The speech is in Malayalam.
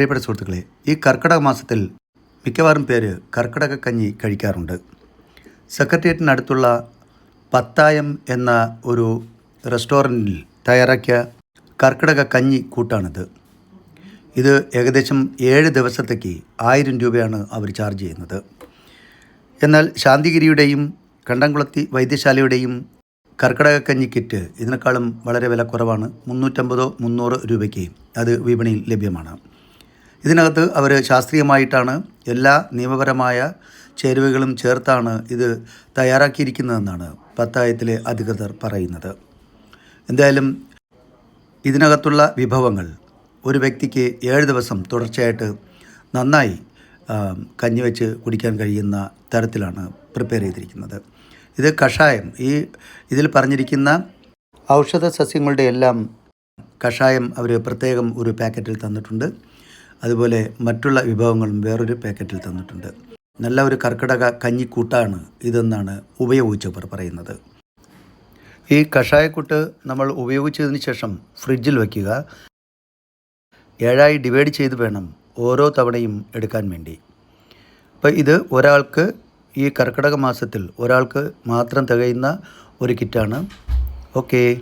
പ്രിയപ്പെട്ട സുഹൃത്തുക്കളെ ഈ കർക്കിടക മാസത്തിൽ മിക്കവാറും പേര് കർക്കിടക കഞ്ഞി കഴിക്കാറുണ്ട്. സെക്രട്ടേറിയറ്റിനടുത്തുള്ള പത്തായം എന്ന ഒരു റെസ്റ്റോറന്റിൽ തയ്യാറാക്കിയ കർക്കിടക കഞ്ഞി കൂട്ടാണിത്. ഇത് ഏകദേശം ഏഴ് ദിവസത്തേക്ക് ആയിരം രൂപയാണ് അവർ ചാർജ് ചെയ്യുന്നത്. എന്നാൽ ശാന്തിഗിരിയുടെയും കണ്ടംകുളത്തി വൈദ്യശാലയുടെയും കർക്കിടക കഞ്ഞി കിറ്റ് ഇതിനേക്കാളും വളരെ വില കുറവാണ് മുന്നൂറ്റമ്പതോ മുന്നൂറ് രൂപയ്ക്ക് അത് വിപണിയിൽ ലഭ്യമാണ്. ഇതിനകത്ത് അവർ ശാസ്ത്രീയമായിട്ടാണ് എല്ലാ നിയമപരമായ ചേരുവകളും ചേർത്താണ് ഇത് തയ്യാറാക്കിയിരിക്കുന്നതെന്നാണ് പത്തായത്തിലെ അധികൃതർ പറയുന്നത്. എന്തായാലും ഇതിനകത്തുള്ള വിഭവങ്ങൾ ഒരു വ്യക്തിക്ക് ഏഴ് ദിവസം തുടർച്ചയായിട്ട് നന്നായി കഞ്ഞിവെച്ച് കഞ്ഞി വെച്ച് കുടിക്കാൻ കഴിയുന്ന തരത്തിലാണ് പ്രിപ്പയർ ചെയ്തിരിക്കുന്നത്. ഇത് കഷായം. ഈ ഇതിൽ പറഞ്ഞിരിക്കുന്ന ഔഷധ സസ്യങ്ങളുടെ എല്ലാം കഷായം അവർ പ്രത്യേകം ഒരു പാക്കറ്റിൽ തന്നിട്ടുണ്ട്. അതുപോലെ മറ്റുള്ള വിഭവങ്ങളും വേറൊരു പാക്കറ്റിൽ തന്നിട്ടുണ്ട്. നല്ല ഒരു കർക്കിടക കഞ്ഞിക്കൂട്ടാണ് ഇതെന്നാണ് ഉപയോഗിച്ചവർ പറയുന്നത്. ഈ കഷായക്കൂട്ട് നമ്മൾ ഉപയോഗിച്ചതിന് ശേഷം ഫ്രിഡ്ജിൽ വയ്ക്കുക. ഏഴായി ഡിവൈഡ് ചെയ്ത് വേണം ഓരോ തവണയും എടുക്കാൻ വേണ്ടി. അപ്പോൾ ഇത് ഒരാൾക്ക് ഈ കർക്കിടക മാസത്തിൽ ഒരാൾക്ക് മാത്രം തികയുന്ന ഒരു കിറ്റാണ്. ഓക്കേ.